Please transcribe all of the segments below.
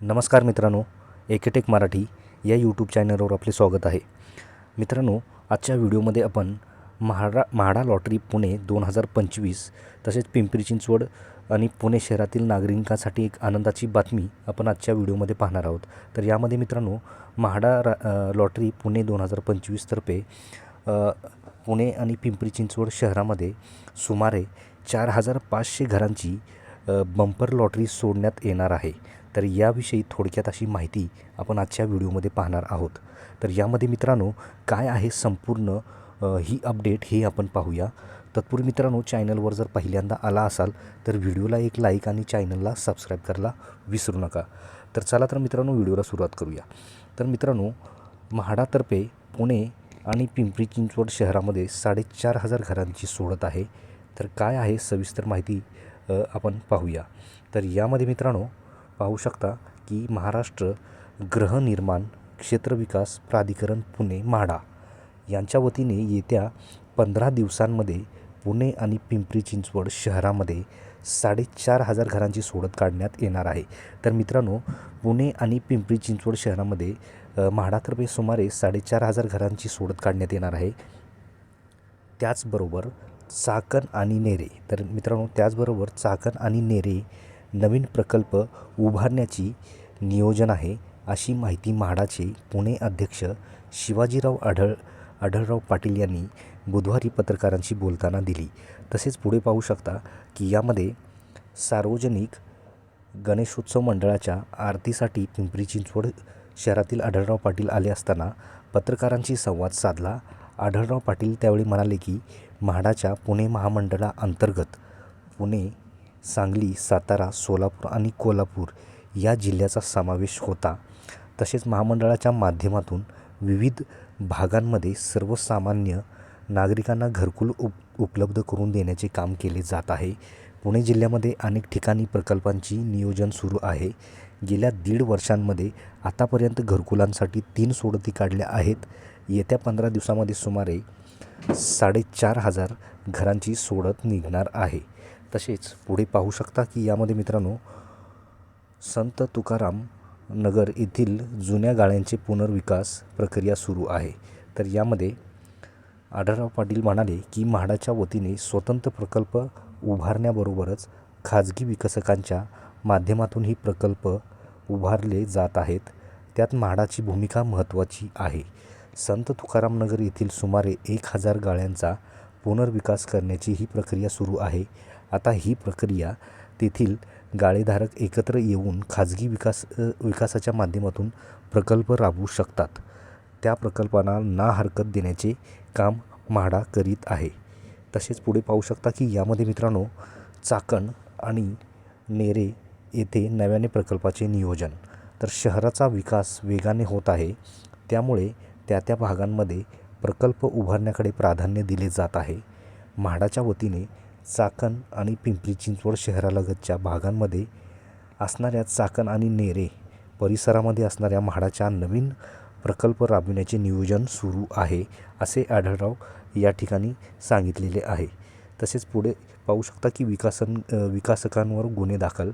नमस्कार मित्रांनो एकेटेक मराठी या यूट्यूब चॅनलवर आपले स्वागत आहे. मित्रांनो आजच्या व्हिडिओमध्ये आपण म्हाडा म्हाडा लॉटरी पुणे दोन हजार पंचवीस तसेच पिंपरी चिंचवड आणि पुणे शहरातील नागरिकांसाठी एक आनंदाची बातमी आपण आजच्या व्हिडिओमध्ये पाहणार आहोत. तर यामध्ये मित्रांनो म्हाडा रा लॉटरी पुणे दोन हजार पंचवीसतर्फे पुणे आणि पिंपरी चिंचवड शहरामध्ये सुमारे चार हजार पाचशे घरांची बंपर लॉटरी सोडण्यात येणार आहे. तर याविषयी थोडक्यात अशी माहिती आपण आजच्या व्हिडिओमध्ये पाहणार आहोत. तर यामध्ये मित्रांनो काय आहे संपूर्ण ही अपडेट हे आपण पाहूया. तत्पूर्वी मित्रांनो चॅनलवर जर पहिल्यांदा आला असाल तर व्हिडिओला एक लाईक आणि चॅनलला सबस्क्राईब करायला विसरू नका. तर चला तर मित्रांनो व्हिडिओला सुरुवात करूया. तर मित्रांनो म्हाडातर्फे पुणे आणि पिंपरी चिंचवड शहरामध्ये साडेचार हजार घरांची सोडत आहे. तर काय आहे सविस्तर माहिती आपण पाहूया. तर यामध्ये मित्रांनो पाहू शकता की महाराष्ट्र गृहनिर्माण क्षेत्रविकास प्राधिकरण पुणे म्हाडा यांच्या वतीने येत्या पंधरा दिवसांमध्ये पुणे आणि पिंपरी चिंचवड शहरामध्ये साडेचार हजार घरांची सोडत काढण्यात येणार आहे. तर मित्रांनो पुणे आणि पिंपरी चिंचवड शहरामध्ये म्हाडातर्फे सुमारे साडेचार हजार घरांची सोडत काढण्यात येणार आहे. त्याचबरोबर चाकण आणि नेरे तर मित्रांनो त्याचबरोबर चाकण आणि नेरे नवीन प्रकल्प उभारण्याची नियोजन आहे अशी माहिती म्हाडाचे पुणे अध्यक्ष शिवाजीराव आढळ आढळराव पाटील यांनी बुधवारी पत्रकारांशी बोलताना दिली. तसेच पुढे पाहू शकता की यामध्ये सार्वजनिक गणेशोत्सव मंडळाच्या आरतीसाठी पिंपरी चिंचवड शहरातील आढळराव पाटील आले असताना पत्रकारांशी संवाद साधला. आढळराव पाटील त्यावेळी म्हणाले की म्हाडाच्या पुणे महामंडळाअंतर्गत पुणे सांगली सातारा सोलापूर आणि कोल्हापूर या जिल्ह्याचा समावेश होता. तसेच महामंडळाच्या माध्यमातून विविध भागांमध्ये सर्वसामान्य नागरिकांना घरकुल उप उपलब्ध करून देण्याचे काम केले जात आहे. पुणे जिल्ह्यामध्ये अनेक ठिकाणी प्रकल्पांची नियोजन सुरू आहे. गेल्या दीड वर्षांमध्ये आतापर्यंत घरकुलांसाठी तीन सोडती काढल्या आहेत. येत्या पंधरा दिवसामध्ये सुमारे साडेचार हजार घरांची सोडत निघणार आहे. तसेच पुढे पाहू शकता की यामध्ये मित्रांनो संत तुकाराम नगर येथील जुन्या गाळ्यांचे पुनर्विकास प्रक्रिया सुरू आहे. तर यामध्ये आढळराव पाटील म्हणाले की म्हाडाच्या वतीने स्वतंत्र प्रकल्प उभारण्याबरोबरच खाजगी विकसकांच्या माध्यमातून ही प्रकल्प उभारले जात आहेत. त्यात म्हाडाची भूमिका महत्त्वाची आहे. संत तुकाराम नगर येथील सुमारे एक हजार गाळ्यांचा पुनर्विकास करण्याची ही प्रक्रिया सुरू आहे. आता ही प्रक्रिया तेथील गाळेधारक एकत्र येऊन खाजगी विकास विकासाच्या माध्यमातून प्रकल्प राबवू शकतात. त्या प्रकल्पांना ना हरकत देण्याचे काम म्हाडा करीत आहे. तसेच पुढे पाहू शकता की यामध्ये मित्रांनो चाकण आणि नेरे येथे नव्याने प्रकल्पाचे नियोजन. तर शहराचा विकास वेगाने होत आहे. त्यामुळे त्या त्या भागांमध्ये प्रकल्प उभारण्याकडे प्राधान्य दिले जात आहे. म्हाडाच्या वतीने चाकण आणि पिंपरी चिंचवड शहरालगतच्या भागांमध्ये असणाऱ्या चाकण आणि नेरे परिसरामध्ये असणाऱ्या म्हाडाच्या नवीन प्रकल्प राबविण्याचे नियोजन सुरू आहे असे आढळराव या ठिकाणी सांगितलेले आहे. तसेच पुढे पाहू शकता की विकासन विकासकांवर गुन्हे दाखल.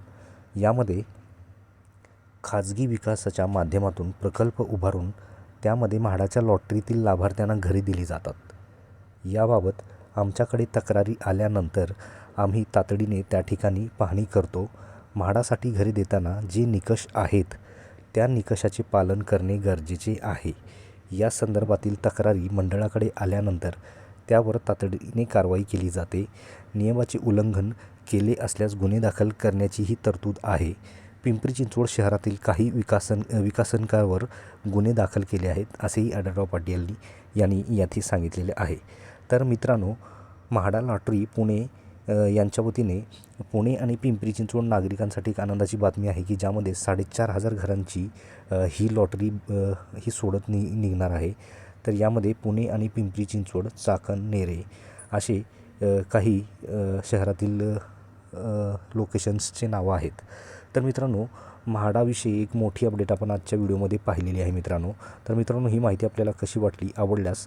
यामध्ये खाजगी विकासाच्या माध्यमातून प्रकल्प उभारून त्यामध्ये म्हाडाच्या लॉटरीतील लाभार्थ्यांना घरे दिली जातात. याबाबत आमच्याकडे तक्रारी आल्यानंतर आम्ही तातडीने त्या ठिकाणी पाहणी करतो. म्हाडासाठी घरे देताना जे निकष आहेत त्या निकषाचे पालन करणे गरजेचे आहे. या संदर्भातील तक्रारी मंडळाकडे आल्यानंतर त्यावर तातडीने कारवाई केली जाते. नियमाचे उल्लंघन केले असल्यास गुन्हे दाखल करण्याचीही तरतूद आहे. पिंपरी चिंचवड शहरातील काही विकासन विकासनकावर गुन्हे दाखल केले आहेत असेही आढळराव पाटील यांनी यांनी याथे सांगितलेले आहे. तर मित्रांनो म्हाडा लॉटरी पुणे यांच्या वतीने पुणे आणि पिंपरी चिंचवड नागरिकांसाठी एक आनंदाची बातमी आहे की ज्यामध्ये साडेचार हजार घरांची ही लॉटरी ही सोडत नि निघणार आहे. तर यामध्ये पुणे आणि पिंपरी चिंचवड चाकण नेरे असे काही शहरातील लोकेशन्सचे नावं आहेत. तर मित्रांनो म्हाडाविषयी एक मोठी अपडेट आपण आजच्या व्हिडिओमध्ये पाहिलेली आहे मित्रांनो. तर मित्रांनो ही माहिती आपल्याला कशी वाटली आवडल्यास